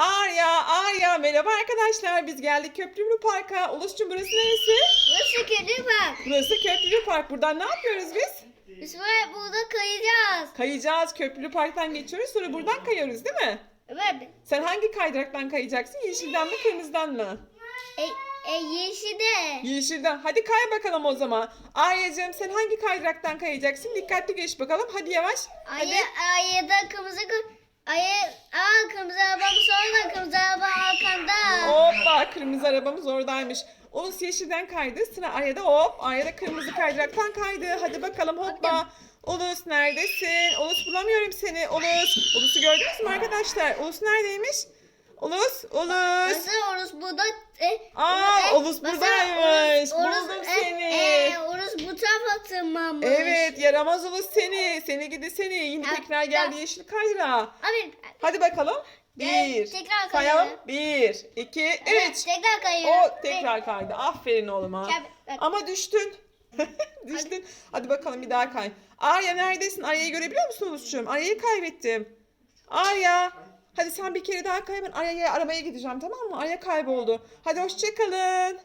Arya, Arya merhaba arkadaşlar. Biz geldik Köprülü Park'a. Ulus'cum burası neresi? Burası kedi bak. Burası Köprülü Park. Buradan ne yapıyoruz biz? Biz burada kayacağız. Kayacağız. Köprülü Park'tan geçiyoruz. Sonra buradan kayıyoruz değil mi? Evet. Sen hangi kaydıraktan kayacaksın? Yeşilden mi kırmızıdan mı? E, e yeşil de. Yeşilden. Hadi kay bakalım o zaman. Arya'cığım sen hangi kaydıraktan kayacaksın? Dikkatli geç bakalım. Hadi yavaş. Hadi. Ayı, ayıda kırmızı kı- Ayı, aa kırmızı arabam sonra kırmızı araba arkanda. Kırmızı arabamız oradaymış. Ulus yeşilden kaydı. Sıra Arya'da hop. Arya'da kırmızı kaydıraktan kaydı. Hadi bakalım hoppa. Ulus neredesin? Ulus bulamıyorum seni. Ulus. Ulus'u gördünüz mü arkadaşlar? Ulus neredeymiş? Ulus. Ulus. Nasıl orası burada? E, Aa, e, Oğuz nasıl buradaymış. Oğuz- Buldum e, seni. E, orası bu tırmanmış. Evet yaramaz Ulus seni. Seni gidi seni. Yine Ya, tekrar geldi ya. yeşil kaydırağa. Abi. Hadi bakalım. Bir. Evet, tekrar kayalım. Bir, iki, Evet, üç. tekrar kayıyorum. O tekrar kaydı. Aferin oğluma. Bak. Ama düştün. düştün. Hadi bakalım bir daha kay. Arya neredesin? Arya'yı görebiliyor musun Ulus'cum? Arya'yı kaybettim. Arya. Hadi sen bir kere daha kay. Ben Arya'ya aramaya gideceğim tamam mı? Arya kayboldu. Hadi hoşçakalın.